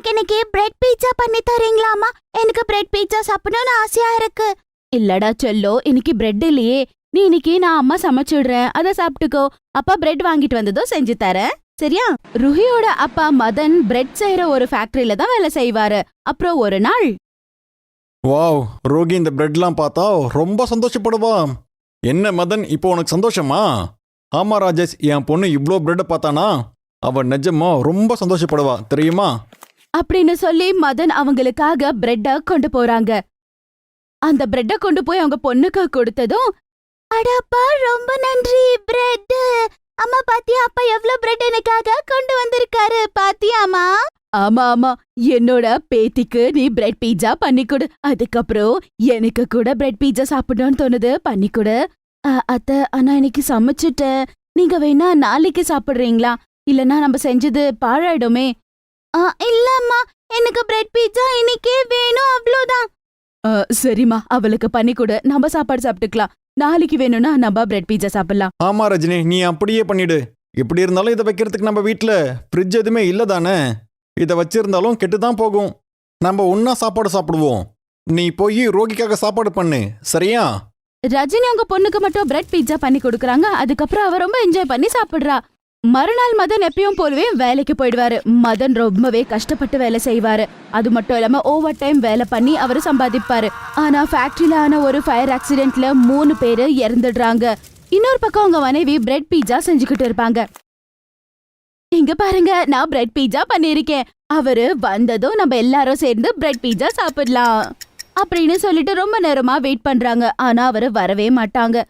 எனக்கு இன்னைக்கு bread pizza பண்ணி தரீங்களாமா எனக்கு பிரெட் பீட்சா சாப்பிடணும்னு ஆசையா இருக்கு. இல்லடா செல்லோ இன்னைக்கு பிரெட் இல்லையே. நீ இன்னைக்கு நான் அம்மா சமைச்சிடுறேன். அத சாப்பிட்டுக்கோ. அப்பா பிரெட் வாங்கிட்டு வந்ததும் செஞ்சு தரேன். சரியா? ருஹியோட அப்பா மதன் பிரெட் செய்யற ஒரு ஃபேக்டரியில தான் வேலை செய்வாரு. அப்புறம் ஒரு நாள். வாவ் ரோகி இந்த பிரெட்லாம் பார்த்தா ரொம்ப சந்தோஷப்படுவா. என்ன மதன் இப்போ உனக்கு சந்தோஷமா? ஆமா ராஜேஷ் என் பொண்ணு இவ்ளோ பிரெட்டை பார்த்தானா? அவ நிஜமா ரொம்ப சந்தோஷப்படுவா. தெரியுமா? அப்படின்னு சொல்லி மதன் அவங்களுக்காக பிரெட்ட கொண்டு போறாங்க. அந்த பிரெட்ட கொண்டு போய் அவங்க பொண்ணுக்கு கொடுத்ததும் அடப்பா ரொம்ப நன்றி பிரெட் அம்மா பாத்தியா அப்பா எவ்வளவு பிரெட் எனக்காக கொண்டு வந்திருக்காரு பாத்தியாமா ஆமா ஆமா. என்னோட பேத்திக்கு நீ பிரெட் பீட்சா பண்ணி கொடு. அதுக்கப்புறம் எனக்கு கூட பிரெட் பீட்சா சாப்பிடணும்னு தோணுது. பண்ணி கொடு. அ, அத்தை ஆனா இன்னைக்கு சமைச்சிட்டேன். நீங்க வேணா நாளைக்கு சாப்பிடுறீங்களா? இல்லனா நம்ம செஞ்சது பாழாயிடுமே. இல்லம்மா. எனக்கு பிரெட் பீட்சா இன்னைக்கே வேணும் அவ்வளவுதான் அ, சரிம்மா. அவளுக்கு பண்ணி கொடு நம்ம சாப்பாடு சாப்பிட்டுக்கலாம். நாளைக்கு வேணும்னா நம்ம பிரெட் பீட்சா சாப்பிடலாம். ஆமா ரஜினி. நீ அப்படியே பண்ணிடு. எப்படி இருந்தாலும் இதை வைக்கிறதுக்கு நம்ம வீட்டில் ஃப்ரிட்ஜ் எதுவுமே இல்லை தானே இதை வச்சிருந்தாலும் கெட்டு தான் போகும். நம்ம ஒன்றா சாப்பாடு சாப்பிடுவோம். நீ போய் ரோகிக்காக சாப்பாடு பண்ணு. சரியா? ரஜினி அவங்க பொண்ணுக்கு மட்டும் பிரெட் பீட்சா பண்ணி கொடுக்கறாங்க. அதுக்கப்புறம் அவ ரொம்ப என்ஜாய் பண்ணி சாப்பிடுறா. மறுநாள் மதன் எப்பயும் போலவே வேலைக்கு போயிடுவாரு. மதன் ரொம்பவே கஷ்டப்பட்டு வேலை செய்வாரு. அது மட்டும் இல்லாம ஓவர் டைம் வேலை பண்ணி அவர் சம்பாதிப்பாரு. ஆனா ஃபேக்டரியில ஆன ஒரு ஃபயர் ஆக்சிடென்ட்ல மூணு பேரு இறந்துடுறாங்க. இன்னொரு பக்கம் அவங்க மனைவி பிரெட் பீட்சா செஞ்சுக்கிட்டு இருப்பாங்க. இங்க பாருங்க நான் பிரெட் பீட்சா பண்ணிருக்கேன் அவரு வந்ததும் நம்ம எல்லாரும் சேர்ந்து பிரெட் பீட்சா சாப்பிடலாம். அப்படின்னு சொல்லிட்டு ரொம்ப நேரமா வெயிட் பண்றாங்க. ஆனா அவரு வரவே மாட்டாங்க.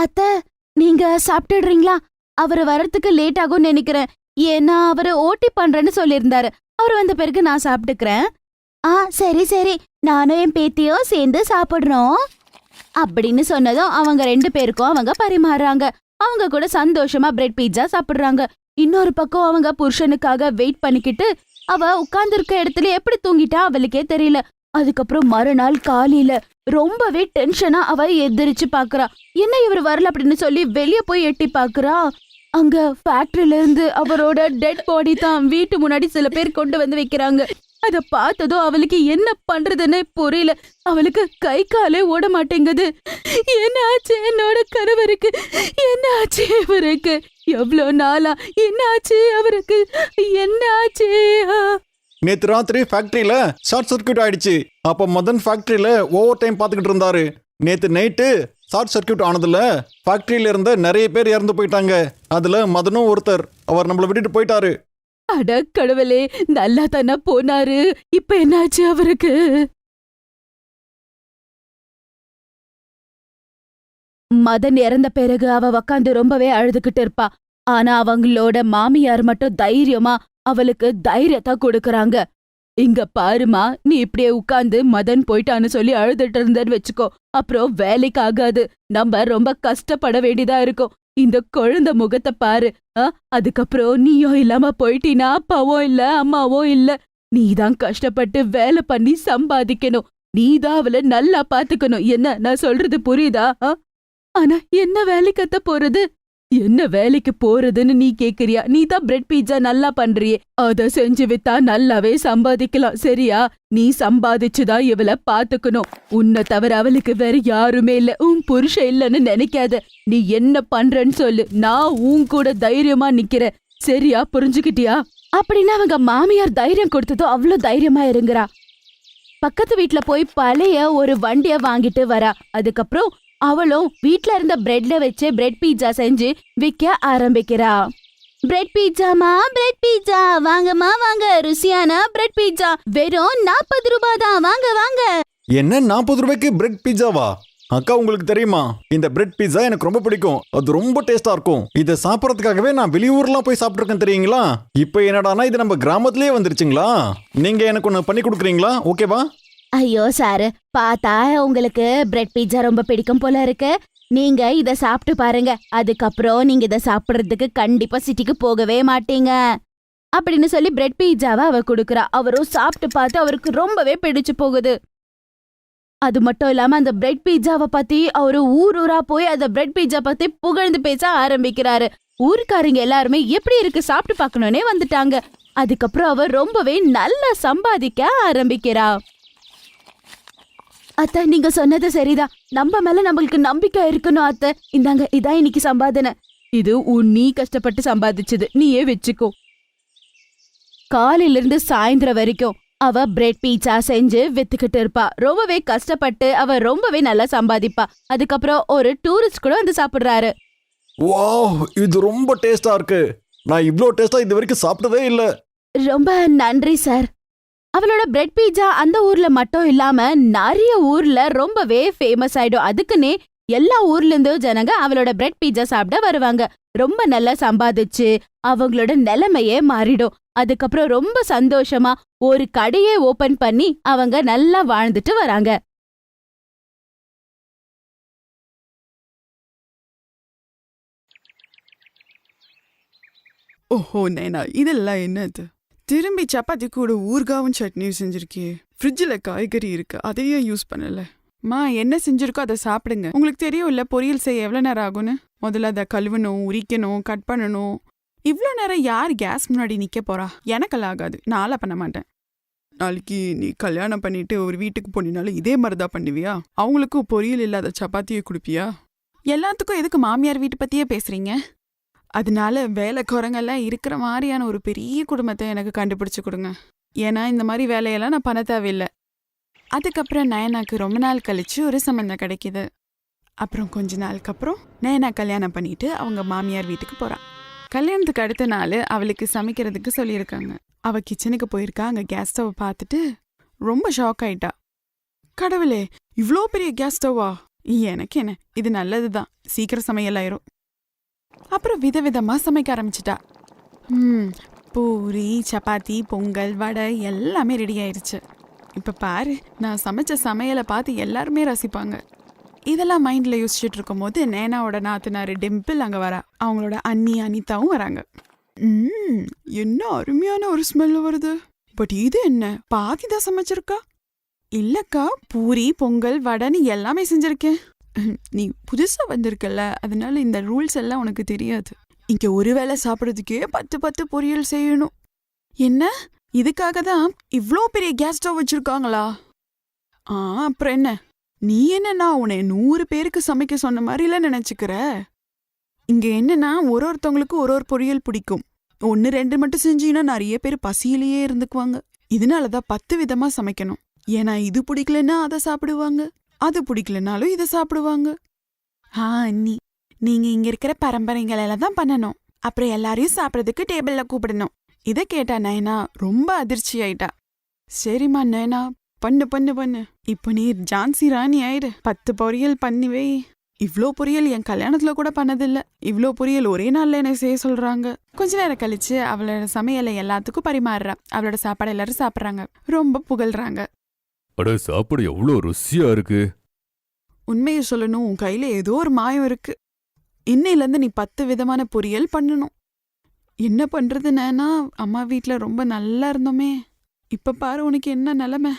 அத்த நீங்க சாப்பிட்டுடுறீங்களா? அவர் வரத்துக்கு லேட் ஆகும்னு நினைக்கிறேன். ஏன்னா அவரு ஓட்டி பண்றேன்னு சொல்லியிருந்தாரு. அவர் வந்த பிறகு நான் சாப்பிட்டுக்கிறேன். ஆ சரி சரி. நானும் என் பேத்தியும் சேர்ந்து சாப்பிடுறோம். அப்படின்னு சொன்னதும் அவங்க ரெண்டு பேருக்கும் அவங்க பரிமாறுறாங்க. அவங்க கூட சந்தோஷமா பிரெட் பீட்சா சாப்பிடுறாங்க. இன்னொரு பக்கம் அவங்க புருஷனுக்காக வெயிட் பண்ணிக்கிட்டு அவ உட்கார்ந்துருக்க இடத்துல எப்படி தூங்கிட்டா அவளுக்கே தெரியல. அதுக்கப்புறம் மறுநாள் காலையில ரொம்பவே டென்ஷனா அவ எதிரிச்சு பாக்குறா. என்ன இவர் வரல? அப்படின்னு சொல்லி வெளிய போய் எட்டி பாக்குறா. அங்க ஃபேக்டரியில இருந்து அவரோட டெட் பாடி தான் வீட்டு முன்னாடி சில பேர் கொண்டு வந்து வைக்கிறாங்க. அத பார்த்ததும் அவளுக்கு என்ன பண்றதுன்னு புரியல. அவளுக்கு கை காலே ஓட மாட்டேங்குது. என்ன ஆச்சு? என்னோட கணவருக்கு என்ன ஆச்சு இவருக்கு? எவ்வளோ நாளா? என்ன ஆச்சு அவருக்கு? என்ன ஆச்சு? நேற்று ராத்திரி ஃபேக்ட்ரியில் ஷார்ட் சர்க்கியூட் ஆயிடுச்சு. அப்போ மதன் ஃபேக்ட்ரியில் ஓவர் டைம் பார்த்துக்கிட்டு இருந்தாரு. நேற்று நைட்டு ஷார்ட் சர்க்யூட் ஆனதுல ஃபேக்ட்ரியில இருந்த நிறைய பேர் இறந்து போயிட்டாங்க. அதுல மதனும் ஒருத்தர். அவர் நம்மளை விட்டுட்டு போயிட்டாரு. அட கடவுளே நல்லா தானே போனாரு. இப்ப என்னாச்சு அவருக்கு? மதன் இறந்த பிறகு அவ உக்காந்து ரொம்பவே அழுதுகிட்டு இருப்பா. ஆனா அவங்களோட மாமியார் மட்டும் தைரியமா அவளுக்கு தைரியத்தை கொடுக்கறாங்க. இங்க பாருமா நீ இப்படியே உட்கார்ந்து மதன் போயிட்டான்னு சொல்லி அழுதுட்டு இருந்தேன்னு வச்சுக்கோ. அப்புறம் வேலைக்கு ஆகாது. நம்ம ரொம்ப கஷ்டப்பட வேண்டியதா இருக்கும். இந்த குழந்த முகத்தை பாரு. ஆ, அதுக்கப்புறம் நீயோ இல்லாம போயிட்டீனா அப்பாவோ இல்ல அம்மாவோ இல்ல. நீதான் கஷ்டப்பட்டு வேலை பண்ணி சம்பாதிக்கணும். நீதான் அவளை நல்லா பாத்துக்கணும். என்ன நான் சொல்றது புரியுதா? ஆனா என்ன வேலைக்கத்த போறது? என்ன வேலைக்கு போறதுன்னு நீ கேக்குறியா? நீ தான் பிரெட் பீட்சா நல்லா பண்றியே. அத செஞ்சு வித்தா நல்லாவே சம்பாதிக்கலாம் சரியா? நீ சம்பாதிச்சுதான் இவள பாத்துக்கணும். உன்னை தவிர அவளுக்கு வேற யாருமே இல்ல. உன் புருஷன் இல்லன்னு நினைக்காத. நீ என்ன பண்றன்னு சொல்லு. நான் உன் கூட தைரியமா நிக்கிறேன். சரியா? புரிஞ்சுக்கிட்டியா? அப்படின்னு அவங்க மாமியார் தைரியம் கொடுத்ததும் அவ்வளவு தைரியமா இருங்குறா. பக்கத்து வீட்ல போய் பழைய ஒரு வண்டிய வாங்கிட்டு வரா. அதுக்கப்புறம் அவளும் வீட்ல இருந்த பிரெட்ல வச்சு பிரெட் பீட்சா செஞ்சு விற்க ஆரம்பிக்கிறா. பிரெட் பீட்சாமா பிரெட் பீட்சா வாங்கம்மா வாங்க. ருசியான பிரெட் பீட்சா வெறும் நாற்பது ரூபாய் தான். வாங்க வாங்க. என்ன நாற்பது ரூபாய்க்கு பிரெட் பீட்சாவா அக்கா உங்களுக்கு தெரியுமா? இந்த பிரெட் பீட்சா எனக்கு ரொம்ப பிடிக்கும். அது ரொம்ப டேஸ்டா இருக்கும். இதை சாப்பிட்றதுக்காகவே நான் வெளியூர்லாம் போய் சாப்பிட்ருக்கேன் தெரியுங்களா? இப்போ என்னடானா இது நம்ம கிராமத்திலேயே வந்துருச்சுங்களா? நீங்க எனக்கு ஒன்று பண்ணி கொடுக்குறீங்களா? ஓகேவா ஐயோ சார். பார்த்தா உங்களுக்கு பிரெட் பீட்சா ரொம்ப பிடிக்கும் போல இருக்கு. நீங்க இத சாப்பிட்டு பாருங்க. அதுக்கப்புறம் நீங்க இத சாப்பிடுறதுக்கு கண்டிப்பா சிட்டிக்கு போகவே மாட்டீங்க. அப்படின்னு சொல்லி பிரெட் பீட்சாவை அவ கொடுக்குறா. அவரும் சாப்பிட்டு பார்த்து அவருக்கு ரொம்பவே பிடிச்சு போகுது. அது மட்டும் இல்லாம அந்த பிரெட் பீட்சாவை பத்தி அவரு ஊர் ஊரா போய் அந்த பிரெட் பீட்சா பத்தி புகழ்ந்து பேச ஆரம்பிக்கிறாரு. ஊருக்காரங்க எல்லாருமே எப்படி இருக்கு? சாப்பிட்டு பார்க்கணும்னே வந்துட்டாங்க. அதுக்கப்புறம் அவ ரொம்பவே நல்லா சம்பாதிக்க ஆரம்பிக்கிறா. அத்தை நீங்க சொன்னது சரிதான். நம்ம மேல நம்மளுக்கு நம்பிக்கை இருக்கணும் அத்தை. இந்தாங்க இதான் இன்னைக்கு சம்பாதனை. இது உன் நீ கஷ்டப்பட்டு சம்பாதிச்சது. நீயே வச்சுக்கோ. காலையில இருந்து சாயந்தரம் வரைக்கும் அவ பிரெட் பீட்சா செஞ்சு வித்துக்கிட்டு இருப்பா. ரொம்பவே கஷ்டப்பட்டு அவ ரொம்பவே நல்லா சம்பாதிப்பா. அதுக்கப்புறம் ஒரு டூரிஸ்ட் கூட வந்து சாப்பிடுறாரு. வாவ் இது ரொம்ப டேஸ்டா இருக்கு. நான் இவ்ளோ டேஸ்டா இது வரைக்கும் சாப்பிட்டதே இல்ல. ரொம்ப நன்றி சார் அவளோட பிரெட் பீட்சா அந்த ஊர்ல மட்டும் இல்லாம நிறைய ஊர்ல ரொம்பவே ஃபேமஸ் ஆயிடும். அதுக்குன்னே எல்லா ஊர்ல இருந்தும் ஜனங்க அவளோட பிரெட் பீட்சா சாப்பிட வருவாங்க. ரொம்ப நல்லா சம்பாதிச்சு அவங்களோட நிலைமையே மாறிடும். அதுக்கப்புறம் ரொம்ப சந்தோஷமா ஒரு கடையே ஓபன் பண்ணி அவங்க நல்லா வாழ்ந்துட்டு வராங்க. ஓஹோ நேனா இதெல்லாம் என்னது? திரும்பி சப்பாத்தி கூட ஊர்காவும் சட்னியும் செஞ்சிருக்கியே ஃப்ரிட்ஜில் காய்கறி இருக்கு அதையே யூஸ் பண்ணல. மா என்ன செஞ்சிருக்கோ அதை சாப்பிடுங்க. உங்களுக்கு தெரியும்ல பொரியல் செய்ய எவ்வளோ நேரம் ஆகும்னு? முதல்ல அதை கழுவணும் உரிக்கணும் கட் பண்ணணும். இவ்வளோ நேரம் யார் கேஸ் முன்னாடி நிற்க போறா? எனக்கெல்லாம் ஆகாது. நான்லாம் பண்ண மாட்டேன். நாளைக்கு நீ கல்யாணம் பண்ணிட்டு ஒரு வீட்டுக்கு போனினாலும் இதே மாதிரி தான் பண்ணுவியா? அவங்களுக்கும் பொரியல் இல்லாத சப்பாத்தியை கொடுப்பியா? எல்லாத்துக்கும் எதுக்கு மாமியார் வீட்டை பத்தியே பேசுறீங்க? அதனால வேலை குரங்கெல்லாம் இருக்கிற மாதிரியான ஒரு பெரிய குடும்பத்தை எனக்கு கண்டுபிடிச்சு கொடுங்க. ஏன்னா இந்த மாதிரி வேலையெல்லாம் நான் பண்ண தேவையில்லை. அதுக்கப்புறம் நயனாக்கு ரொம்ப நாள் கழிச்சு ஒரு சம்மந்தம் கிடைக்குது. அப்புறம் கொஞ்ச நாளுக்கு அப்புறம் நயனா கல்யாணம் பண்ணிட்டு அவங்க மாமியார் வீட்டுக்கு போறா. கல்யாணத்துக்கு அடுத்த நாள் அவளுக்கு சமைக்கிறதுக்கு சொல்லியிருக்காங்க. அவ கிச்சனுக்கு போயிருக்கா அங்க கேஸ் ஸ்டவ் பார்த்துட்டு ரொம்ப ஷாக் ஆயிட்டா. கடவுளே இவ்ளோ பெரிய கேஸ் ஸ்டவ்வா எனக்கு என்ன? இது நல்லதுதான். சீக்கிரம் சமையல் ஆயிரும். அப்புறம் விதவிதமாக சமைக்க ஆரம்பிச்சிட்டா. ம் பூரி சப்பாத்தி பொங்கல் வடை எல்லாமே ரெடி ஆயிருச்சு. இப்போ பாரு நான் சமைச்ச சமையலை பார்த்து எல்லாருமே ரசிப்பாங்க. இதெல்லாம் மைண்டில் யோசிச்சுட்டு இருக்கும்போது நேனாவோட நாத்துனார் டிம்பிள் அங்கே வரா. அவங்களோட அண்ணி அனிதாவும் வராங்க. ம் என்ன அருமையான ஒரு ஸ்மெல் வருது. பட் இது என்ன? பாதி தான் சமைச்சிருக்கா? இல்லக்கா பூரி பொங்கல் வடைன்னு எல்லாமே செஞ்சிருக்கேன். நீ புதுசா வந்திருக்கல அதனால இந்த ரூல்ஸ் எல்லாம் உனக்கு தெரியாது. இங்க ஒரு வேளை சாப்பிட்றதுக்கே பத்து பத்து பொரியல் செய்யணும். என்ன? இதுக்காக தான் இவ்ளோ பெரிய கேஸ் ஸ்டவ் வச்சிருக்காங்களா? ஆ அப்புறம் என்ன? நீ என்னன்னா உன்னை நூறு பேருக்கு சமைக்க சொன்ன மாதிரில நினச்சிக்கிற? இங்க என்னன்னா ஒரு ஒருத்தவங்களுக்கு ஒரு ஒரு பொரியல் பிடிக்கும். ஒன்னு ரெண்டு மட்டும் செஞ்சீங்கன்னா நிறைய பேர் பசியிலேயே இருந்துக்குவாங்க. இதனால தான் பத்து விதமா சமைக்கணும். ஏன்னா இது பிடிக்கலன்னா அதை சாப்பிடுவாங்க. அது பிடிக்கலனாலும் இதை சாப்பிடுவாங்க. ஆ அண்ணி நீங்க இங்க இருக்கிற பரம்பரைங்களெல்லாம் தான் பண்ணணும். அப்புறம் எல்லாரையும் சாப்பிட்றதுக்கு டேபிள்ல கூப்பிடணும். இதை கேட்டா நயனா ரொம்ப அதிர்ச்சி ஆயிட்டா. சரிம்மா நயனா பண்ணு பண்ணு பண்ணு. இப்போ நீ ஜான்சி ராணி ஆயிடு பத்து பொரியல் பண்ணிவே இவ்வளோ இவ்ளோ பொரியல் என் கல்யாணத்துல கூட பண்ணதில்ல. இவ்ளோ பொரியல் ஒரே நாள்ல என்ன செய்ய சொல்றாங்க. கொஞ்ச நேரம் கழிச்சு அவளோட சமையலை எல்லாத்துக்கும் பரிமாறுறா. அவளோட சாப்பாடு எல்லாரும் சாப்பிட்றாங்க. ரொம்ப புகழ்றாங்க. அட சாப்பாடு எவ்வளோ ருசியா இருக்கு. உண்மையை சொல்லணும் உன் கையில ஏதோ ஒரு மாயம் இருக்கு. இன்னையிலேருந்து நீ பத்து விதமான பொரியல் பண்ணணும். என்ன பண்றது அம்மா வீட்டில் ரொம்ப நல்லா இருந்தோமே. இப்ப பாரு உனக்கு என்ன நிலைமை?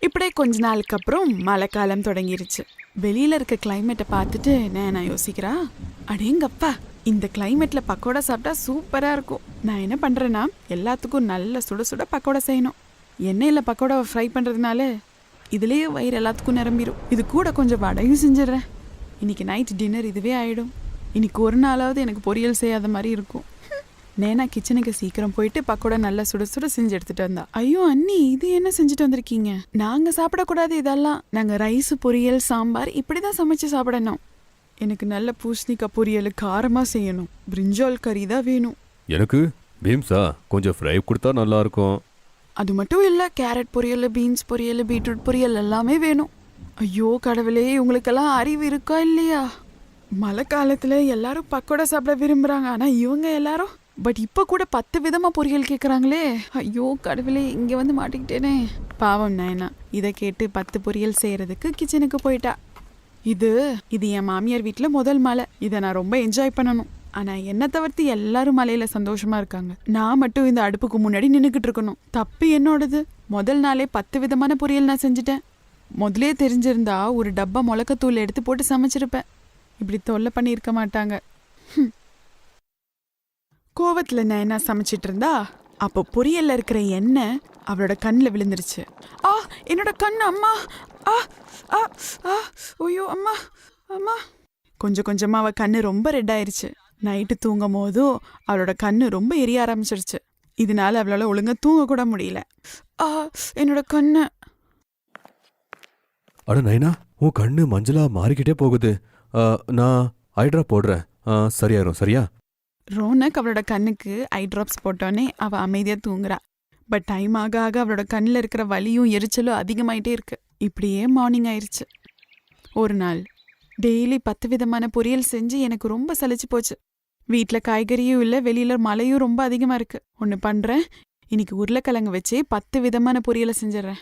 இப்படியே கொஞ்ச நாளுக்கு அப்புறம் மழைக்காலம் தொடங்கிருச்சு. வெளியில இருக்க கிளைமேட்டை பார்த்துட்டு நேனா யோசிக்கிறா? அடேங்கப்பா இந்த கிளைமேட்ல பக்கோடா சாப்பிட்டா சூப்பரா இருக்கும். நான் என்ன பண்றேன்னா எல்லாத்துக்கும் நல்ல சுட சுட பக்கோடா செய்யணும். எண்ணெயில் பக்கோடாவை ஃப்ரை பண்ணுறதுனால இதுலேயே வயிறு எல்லாத்துக்கும் நிரம்பிடும் இது கூட கொஞ்சம் வடையும் செஞ்சிடறேன். இன்னைக்கு நைட் டின்னர் இதுவே ஆகிடும் இன்னைக்கு ஒரு நாளாவது எனக்கு பொரியல் செய்யாத மாதிரி இருக்கும். நேனா கிச்சனுக்கு சீக்கிரம் போயிட்டு பக்கோடா நல்லா சுட சுட செஞ்சு எடுத்துட்டு வந்தா. ஐயோ அண்ணி இது என்ன செஞ்சுட்டு வந்திருக்கீங்க? நாங்க சாப்பிடக்கூடாது இதெல்லாம். நாங்க ரைஸ் பொரியல் சாம்பார் இப்படிதான் சமைச்சு சாப்பிடணும். எனக்கு நல்ல பூசணிக்காய் பொரியல் காரமா செய்யணும். பிரிஞ்சால் கறி தான் வேணும். எனக்கு பீம்ஸா கொஞ்சம் ஃப்ரை கொடுத்தா நல்லா இருக்கும். அது மட்டும் இல்லை கேரட் பொரியல் பீன்ஸ் பொரியல் பீட்ரூட் பொரியல் எல்லாமே வேணும். ஐயோ கடவுளே உங்களுக்கெல்லாம் அறிவு இருக்கா இல்லையா? மழை காலத்தில் எல்லாரும் பக்கோடா சாப்பிட விரும்புகிறாங்க ஆனால் இவங்க எல்லாரும் பட் இப்போ கூட பத்து விதமாக பொரியல் கேட்குறாங்களே ஐயோ கடவுளே இங்கே வந்து மாட்டிக்கிட்டேனே. பாவம் நயனா. இதை கேட்டு பத்து பொரியல் செய்கிறதுக்கு கிச்சனுக்கு போயிட்டா. இது இது என் மாமியார் வீட்டில் முதல் மலை இதை நான் ரொம்ப என்ஜாய் பண்ணணும். ஆனால் என்னை தவிர்த்து எல்லாரும் மலையில் சந்தோஷமாக இருக்காங்க. நான் மட்டும் இந்த அடுப்புக்கு முன்னாடி நின்றுக்கிட்டு இருக்கணும். தப்பு என்னோடது. முதல் நாளே பத்து விதமான பொரியல் நான் செஞ்சுட்டேன். முதலே தெரிஞ்சிருந்தா ஒரு டப்பா முளக்கத்தூள் எடுத்து போட்டு சமைச்சிருப்பேன். இப்படி தொல்லை பண்ணியிருக்க மாட்டாங்க. கோவத்தில் நான் என்ன சமைச்சிட்டு இருந்தா அப்போ பொரியலில் இருக்கிற எண்ணெய் அவளோட கண்ணில் விழுந்துருச்சு. ஆ என்னோட கண் அம்மா. ஆ ஆ ஆ ஐயோ அம்மா அம்மா. கொஞ்சம் கொஞ்சமாக அவள் கண்ணு ரொம்ப ரெட் ஆயிருச்சு. நைட்டு தூங்கும் போதும் அவளோட கண்ணு ரொம்ப எரிய ஆரம்பிச்சிருச்சு. இதனால அவளால ஒழுங்கா தூங்க கூட முடியல. ஆ என்னோட கண்ணு. அட நைனா உன் கண்ணு மஞ்சளா மாறிக்கிட்டே போகுது. நான் ஐட்ரா போடுறேன். ஆ, சரியாயிரும் சரியா? ரோனக் அவளோட கண்ணுக்கு ஐ ட்ராப்ஸ் போட்டோன்னே அவ அமைதியா தூங்குறா. பட் டைம் ஆக ஆக அவளோட கண்ணில் இருக்கிற வலியும் எரிச்சலும் அதிகமாயிட்டே இருக்கு. இப்படியே மார்னிங் ஆயிருச்சு. ஒரு நாள் டெய்லி பத்து விதமான பொரியல் செஞ்சு எனக்கு ரொம்ப சலிச்சு போச்சு. வீட்டில் காய்கறியும் இல்லை வெளியில் மழையும் ரொம்ப அதிகமாக இருக்கு. ஒன்று பண்ணுறேன் இன்னைக்கு உருளைக்கிழங்கு வச்சு பத்து விதமான பொரியலை செஞ்சிடறேன்.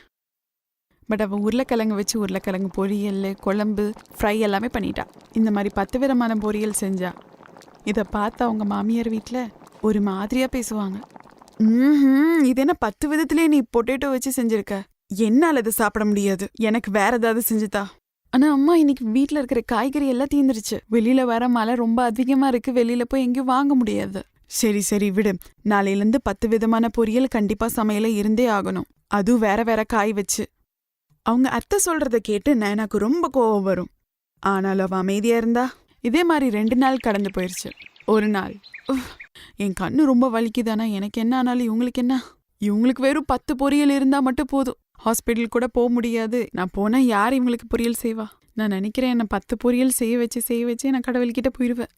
பட் அவள் உருளைக்கிழங்கு வச்சு உருளைக்கிழங்கு பொரியல் குழம்பு ஃப்ரை எல்லாமே பண்ணிட்டா. இந்த மாதிரி பத்து விதமான பொரியல் செஞ்சா. இதை பார்த்து அவங்க மாமியார் வீட்டில் ஒரு மாதிரியாக பேசுவாங்க. ம்ஹும், இது என்ன பத்து விதத்துலேயே நீ பொட்டேட்டோ வச்சு செஞ்சிருக்க? என்னால் அதை சாப்பிட முடியாது. எனக்கு வேற ஏதாவது செஞ்சுதா ஆனா அம்மா இன்னைக்கு வீட்ல இருக்கிற காய்கறி எல்லாம் தீந்துருச்சு. வெளியில வர மழை ரொம்ப அதிகமா இருக்கு. வெளியில போய் எங்கேயும் வாங்க முடியாது. சரி சரி விடு. நாளையில இருந்து பத்து விதமான பொரியல் கண்டிப்பா சமையல இருந்தே ஆகணும். அதுவும் வேற வேற காய் வச்சு. அவங்க அத்தை சொல்றத கேட்டு நயனாக்கு ரொம்ப கோவம் வரும். ஆனாலும் அவ அமைதியா இருந்தா? இதே மாதிரி ரெண்டு நாள் கடந்து போயிருச்சு. ஒரு நாள். என் கண்ணு ரொம்ப வலிக்குதானா எனக்கு என்ன ஆனாலும் இவங்களுக்கு என்ன? இவங்களுக்கு வெறும் பத்து பொரியல் இருந்தா மட்டும் போதும். ஹாஸ்பிட்டல் கூட போக முடியாது. நான் போனா யார் இவங்களுக்கு பொரியல் செய்வா? நான் நினைக்கிறேன் என்ன பத்து பொரியல் செய்ய வச்சு செய்ய வச்சு நான் கடவுள்கிட்ட போயிடுவேன்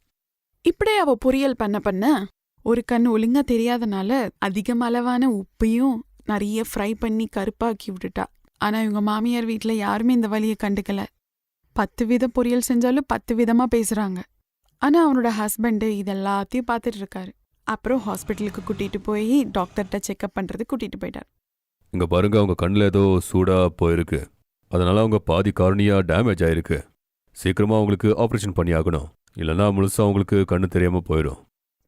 இப்படியே அவ பொரியல் பண்ண பண்ண ஒரு கண் ஒழுங்கா தெரியாதனால அதிகம் அளவான உப்பையும் நிறைய ஃப்ரை பண்ணி கருப்பாக்கி விட்டுட்டா. ஆனா இவங்க மாமியார் வீட்டுல யாருமே இந்த வழியை கண்டுக்கல. பத்து வித பொரியல் செஞ்சாலும் பத்து விதமா பேசுறாங்க. ஆனா அவனோட ஹஸ்பண்ட் இதெல்லாத்தையும் பார்த்துட்டு இருக்காரு. அப்புறம் ஹாஸ்பிட்டலுக்கு கூட்டிட்டு போய் டாக்டர்கிட்ட செக்அப் பண்றது கூட்டிட்டு போயிட்டார். இங்க பாருங்க அவங்க கண்ணில் ஏதோ சூடா போயிருக்கு. அதனால அவங்க பாதி காரணியா டேமேஜ் ஆயிருக்கு. சீக்கிரமா அவங்களுக்கு ஆப்ரேஷன் பண்ணி ஆகணும் இல்லைன்னா முழுசா அவங்களுக்கு கண்ணு தெரியாம போயிடும்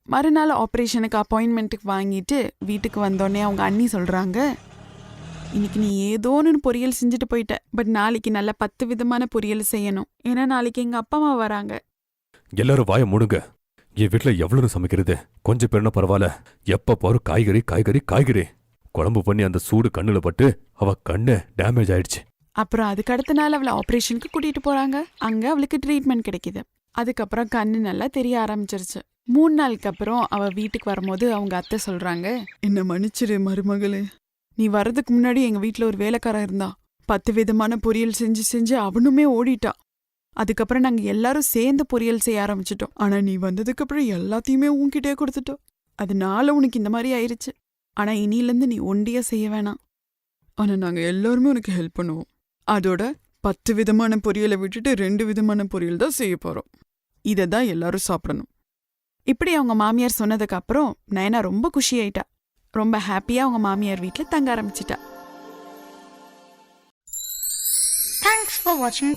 மறுநாள் ஆப்ரேஷனுக்கு அப்பாயின்மெண்ட்டுக்கு வாங்கிட்டு வீட்டுக்கு வந்தோடனே அவங்க அண்ணி சொல்றாங்க இன்னைக்கு நீ ஏதோ ஒன்று பொரியல் செஞ்சுட்டு போயிட்ட. பட் நாளைக்கு நல்ல பத்து விதமான பொரியல் செய்யணும். ஏன்னா நாளைக்கு எங்க அப்பா அம்மா வராங்க. எல்லாரும் வாய மூடுங்க. என் வீட்ல எவ்வளவு சமைக்கிறது? கொஞ்சம் பேர்னா பரவாயில்ல. எப்ப பாரு காய்கறி காய்கறி காய்கறி. குழம்பு பண்ணி அந்த சூடு கண்ணுல பட்டு அவ கண்ணு டேமேஜ் ஆயிடுச்சு. அப்புறம் அதுக்கு அடுத்த நாள் அவளை ஆப்ரேஷனுக்கு கூட்டிட்டு போறாங்க. அங்க அவளுக்கு ட்ரீட்மெண்ட் கிடைக்குது. அதுக்கப்புறம் கண்ணு நல்லா தெரிய ஆரம்பிச்சிருச்சு. மூணு நாளுக்கு அப்புறம் அவ வீட்டுக்கு வரும்போது அவங்க அத்தை சொல்றாங்க என்ன மன்னிச்சிரு மருமகளே. நீ வர்றதுக்கு முன்னாடி எங்க வீட்ல ஒரு வேலைக்காரன் இருந்தான் பத்து விதமான பொரியல் செஞ்சு செஞ்சு அவனுமே ஓடிட்டான் அதுக்கப்புறம் நாங்க எல்லாரும் சேர்ந்து பொரியல் செய்ய ஆரம்பிச்சிட்டோம். ஆனா நீ வந்ததுக்கு அப்புறம் எல்லாத்தையுமே உன்கிட்டே கொடுத்துட்டோம். அதனால உனக்கு இந்த மாதிரி ஆயிருச்சு. ஆனா இனியிலேருந்து நீ ஒண்டியா செய்ய வேணாம். ஆனா நாங்க எல்லாருமே உனக்கு ஹெல்ப் பண்ணுவோம். அதோட பத்து விதமான பொரியலை விட்டுட்டு ரெண்டு விதமான பொரியல் தான் செய்ய போறோம். இதை தான் எல்லாரும் சாப்பிடணும். இப்படி அவங்க மாமியார் சொன்னதுக்கு அப்புறம் நயனா ரொம்ப குஷி ஆயிட்டா ரொம்ப ஹாப்பியா அவங்க மாமியார் வீட்டில் தங்க ஆரம்பிச்சிட்டா. தேங்க்ஸ் ஃபார் வாட்சிங்